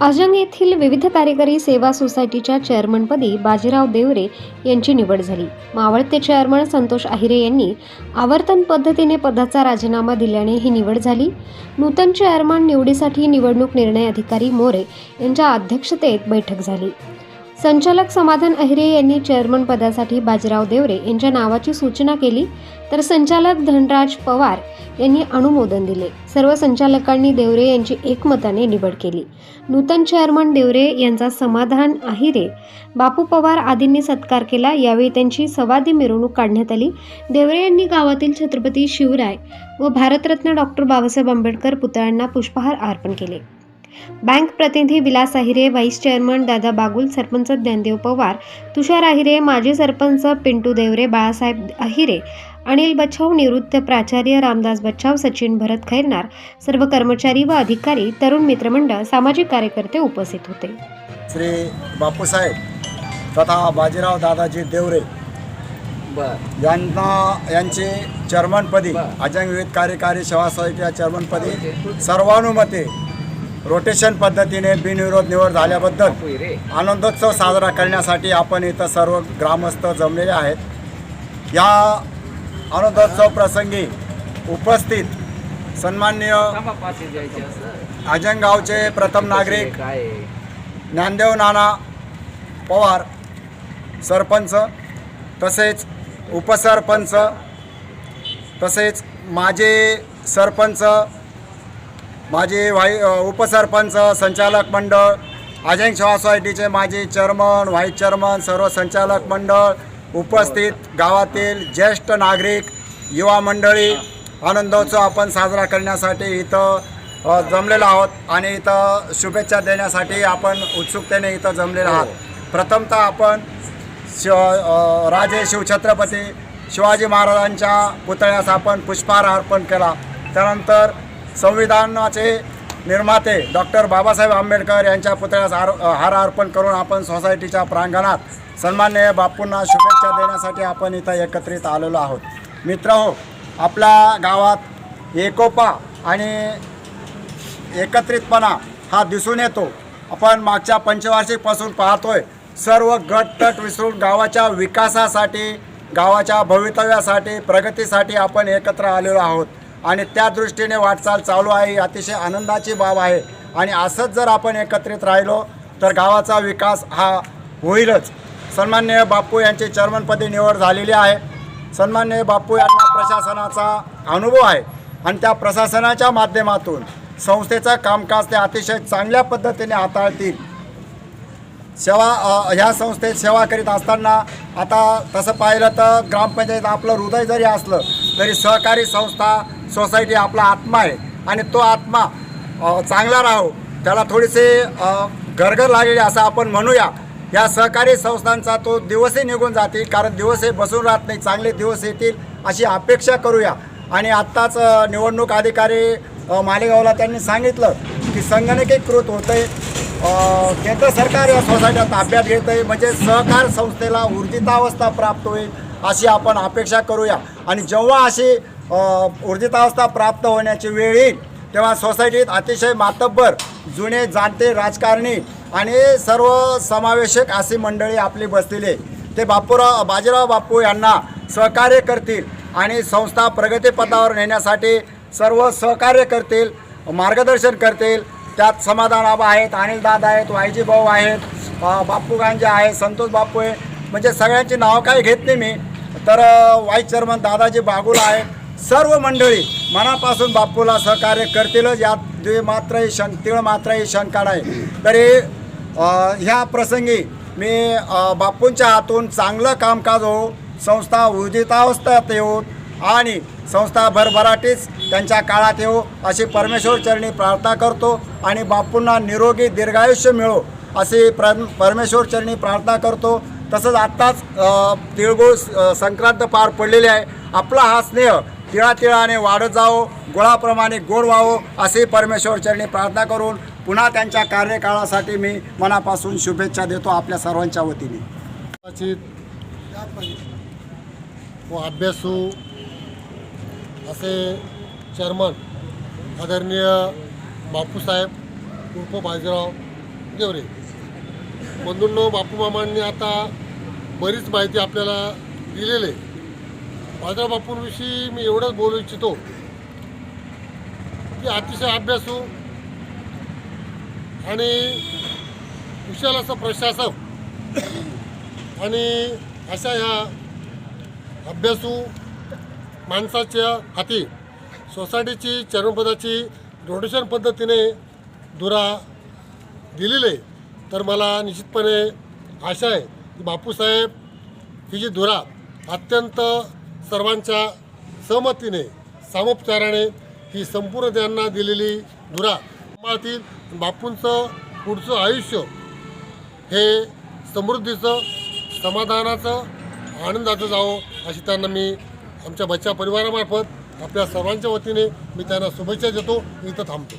आजंग येथील विविध कार्यकारी सेवा सोसायटीच्या चेअरमनपदी बाजीराव देवरे यांची निवड झाली. मावळते चेअरमन संतोष आहिरे यांनी आवर्तन पद्धतीने पदाचा राजीनामा दिल्याने ही निवड झाली. नूतन चेअरमन निवडीसाठी निवडणूक निर्णय अधिकारी मोरे यांच्या अध्यक्षतेत बैठक झाली. संचालक समाधान अहिरे यांनी चेअरमन पदासाठी बाजीराव देवरे यांच्या नावाची सूचना केली तर संचालक धनराज पवार यांनी अनुमोदन दिले. सर्व संचालकांनी देवरे यांची एकमताने निवड केली. नूतन चेअरमन देवरे यांचा समाधान आहिरे बापू पवार आदींनी सत्कार केला यावेळी त्यांची सवादी मिरवणूक काढण्यात आली. देवरे यांनी गावातील छत्रपती शिवराय व भारतरत्न डॉक्टर बाबासाहेब आंबेडकर पुतळ्यांना पुष्पहार अर्पण केले. बँक प्रतिनिधी विलास आहिरे व्हाईस चेअरमन दादा बागुल सरपंच ज्ञानदेव पवार तुषार आहिरे माजी सरपंच पिंटू देवरे बाळासाहेब आहिरे अनिल बच्छाव निवृत्त प्राचार्य रामदास बच्छाव सचिन भरत खैरनार सर्व कर्मचारी व अधिकारी तरुण मित्रमंडळ सामाजिक कार्यकर्ते उपस्थित होते. श्री बापूसाहेब तथा बाजीराव दादाजी देवरे यांना यांची चेअरमनपदी. अजंग विविध कार्यकारी सेवा समितीच्या चेअरमनपदी सर्वानुमते रोटेशन पद्धतीने बिनविरोध निवड झाल्याबद्दल आनंदोत्सव साजरा करण्यासाठी आपण इथं सर्व ग्रामस्थ जमलेले आहेत. या आनंदोत्सव प्रसंगी उपस्थित सन्माननीय थांबा प्रथम नागरिक ज्ञानदेव नाना पवार सरपंच तसेच उपसरपंच तसेच माझे सरपंच माझे व्हाई उपसरपंच संचालक मंडळ अजंग सोसायटीचे माजी चेअरमन व्हाईस चेअरमन सर्व संचालक मंडळ उपस्थित गावातील ज्येष्ठ नागरिक युवा मंडळी आनंदोत्सव आपण साजरा करण्यासाठी इथं जमलेलो आहोत आणि इथं शुभेच्छा देण्यासाठी आपण उत्सुकतेने इथं जमलेलो आहोत. प्रथमतः आपण शिव राजे शिवछत्रपती शिवाजी महाराजांच्या पुतळ्यास आपण पुष्पहार अर्पण केला. त्यानंतर संविधानाचे निर्माते डॉक्टर बाबासाहेब आंबेडकर यांच्या पुतळ्यास हार हार अर्पण करून आपण सोसायटीच्या प्रांगणात सन्मान्य बापूंना शुभेच्छा देण्यासाठी आपण इथं एकत्रित आलेलो आहोत. मित्र हो आपल्या गावात एकोपा आणि एकत्रितपणा हा दिसून येतो. आपण मागच्या पंचवार्षिकपासून पाहतोय सर्व गटतट विसरून गावाच्या विकासासाठी गावाच्या भवितव्यासाठी प्रगतीसाठी आपण एकत्र आलेलो आहोत. आणि त्या दृष्टीने वाटचाल चालू आहे ही अतिशय आनंदाची बाब आहे. आणि असंच जर आपण एकत्रित राहिलो तर गावाचा विकास हा होईलच. सन्मान्य बापू यांची चेअरमनपदी निवड झालेली आहे. सन्मान्य बापू यांना प्रशासनाचा अनुभव आहे. आणि त्या प्रशासनाच्या माध्यमातून संस्थेचं कामकाज ते अतिशय चांगल्या पद्धतीने हाताळतील. सेवा ह्या संस्थेत सेवा करीत असताना आता तसं पाहिलं तर ग्रामपंचायत आपलं हृदय जरी असलं तरी सहकारी संस्था सोसायटी आपला आत्मा आहे. आणि तो आत्मा चांगला राहो. त्याला थोडेसे अ, गरगर लागलेली असं आपण म्हणूया. या सहकारी संस्थांचा तो दिवसही निघून जातील. कारण दिवसही बसून राहत नाही. चांगले दिवस येतील अशी अपेक्षा करूया. आणि आत्ताच निवडणूक अधिकारी मालेगावला त्यांनी सांगितलं की संगणकीकृत होतंय. आहे केंद्र सरकार या सोसायट्या ताब्यात घेत आहे म्हणजे सहकार संस्थेला ऊर्जितावस्था प्राप्त होईल अशी आपण अपेक्षा करूया. आणि जेव्हा अशी ऊर्जितावस्था प्राप्त होण्याची वेळ येईल तेव्हा सोसायटीत अतिशय मातब्बर जुने जाणते राजकारणी आणि सर्व समावेशक अशी मंडळी आपली बसलेली आहे ते बापूराव बाजीराव बापू यांना सहकार्य करतील आणि संस्था प्रगतीपथावर नेण्यासाठी सर्व सहकार्य करतील मार्गदर्शन करतील. त्यात समाधान आबा आहेत अनिलदादा आहेत वायजी भाऊ आहेत बापू गांजे आहे संतोष बापू आहे म्हणजे सगळ्यांची नावं काही घेत नाही मी. तर वाईस चेअरमन दादाजी बागुल आहेत. सर्व मंडळी मनापासून बापूला सहकार्य करतीलच. यात मात्र मात्रही शं तीळ मात्रही शंका नाही तरी ह्या प्रसंगी मी बापूंच्या हातून चांगलं कामकाज हो संस्था उर्जितावस्थेत येऊ आणि संस्था भरभराटीच त्यांच्या काळात येऊ अशी परमेश्वर चरणी प्रार्थना करतो आणि बापूंना निरोगी दीर्घायुष्य मिळो अशी प्र परमेश्वर चरणी प्रार्थना करतो. तसंच आत्ताच तिळगुळ संक्रांत पार पडलेली आहे. आपला हा स्नेह तिळातिळाने वाढत जावो गुळाप्रमाणे गोड व्हावो असे परमेश्वर चरणी प्रार्थना करून पुन्हा त्यांच्या कार्यकाळासाठी मी मनापासून शुभेच्छा देतो आपल्या सर्वांच्या वतीने. व अभ्यासू असे चेअरमन आदरणीय बापूसाहेब उर्फ बाजीराव देवरे. बंधूंनो बापू मामांनी आता बरीच माहिती आपल्याला दिलेली आहे. माझ्या बापूंविषयी मी एवढंच बोलू इच्छितो की अतिशय अभ्यासू आणि कुशल असं प्रशासक आणि अशा ह्या अभ्यासू माणसाच्या हाती सोसायटीची चरणपदाची डोनेशन पद्धतीने दुरा दिलेली आहे. तर मला निश्चितपणे आशा आहे की बापूसाहेब ही जी धुरा अत्यंत सर्वांच्या सहमतीने सामोपचाराने ही संपूर्ण त्यांना दिलेली धुरा. सांभाळतील बापूंचं पुढचं आयुष्य हे समृद्धीचं समाधानाचं आनंदाचं जावं अशी त्यांना मी आमच्या बच्चा परिवारामार्फत आपल्या सर्वांच्या वतीने मी त्यांना शुभेच्छा देतो. इथं थांबतो.